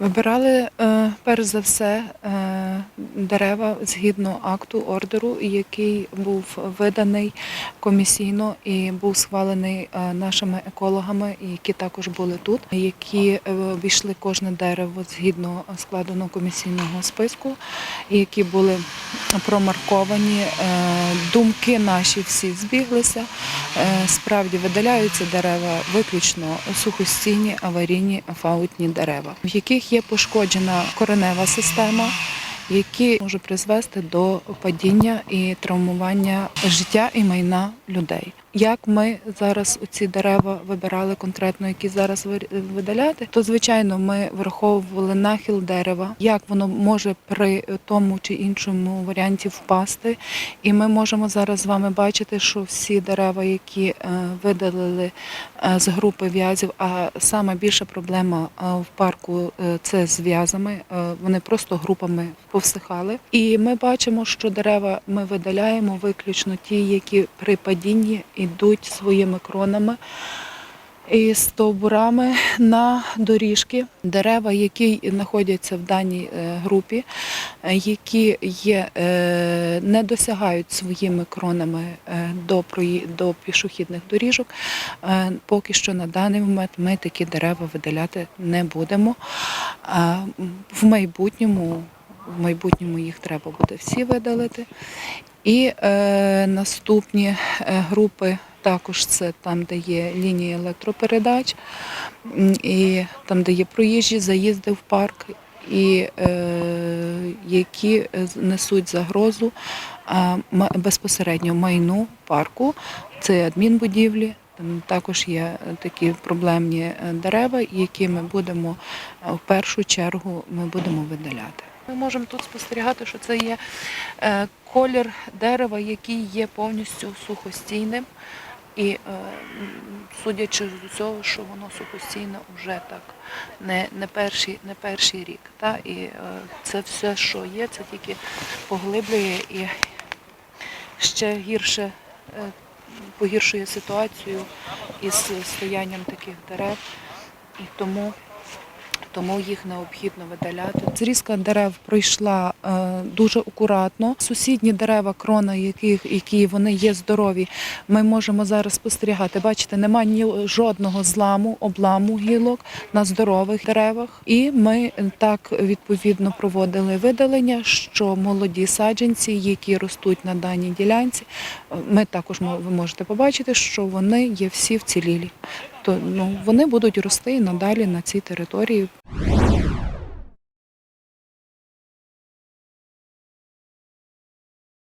Вибирали е, перш за все е, дерева згідно акту ордеру, який був виданий комісійно і був схвалений е, нашими екологами, які також були тут, які е, обійшли кожне дерево згідно складеного комісійного списку, які були промарковані. Е, Думки наші всі збіглися. Справді видаляються дерева виключно сухостійні, аварійні, фаутні дерева, в яких є пошкоджена коренева система, які може призвести до падіння і травмування життя і майна людей. Як ми зараз ці дерева вибирали конкретно, які зараз ви- видаляти, то звичайно ми враховували нахил дерева, як воно може при тому чи іншому варіанті впасти. І ми можемо зараз з вами бачити, що всі дерева, які е, видалили е, з групи в'язів, а саме більша проблема е, в парку це з в'язами. Вони просто групами повсихали. І ми бачимо, що дерева ми видаляємо виключно ті, які при падінні йдуть своїми кронами. І стовбурами на доріжки дерева, які знаходяться в даній е, групі, е, які є, е, не досягають своїми кронами до, до пішохідних доріжок. Поки що на даний момент ми такі дерева видаляти не будемо. В майбутньому, в майбутньому їх треба буде всі видалити. І е, наступні е, групи також це там, де є лінії електропередач, і там, де є проїжджі, заїзди в парк, і е, які е, несуть загрозу безпосередньо майну парку, це адмінбудівлі. Там також є е, такі проблемні дерева, які ми будемо в першу чергу ми будемо видаляти. Ми можемо тут спостерігати, що це є е, колір дерева, який є повністю сухостійним. І е, судячи з усього, що воно сухостійне вже так не, не, перший, не перший рік. Та? І е, це все, що є, це тільки поглиблює і ще гірше погіршує ситуацію із стоянням таких дерев. І тому тому їх необхідно видаляти. Зрізка дерев пройшла е, дуже акуратно. Сусідні дерева, крона, яких які вони є здорові, ми можемо зараз спостерігати. Бачите, немає жодного зламу, обламу гілок на здорових деревах. І ми так відповідно проводили видалення, що молоді саджанці, які ростуть на даній ділянці, ми також ви можете побачити, що вони є всі вцілілі. То ну вони будуть рости і надалі на цій території.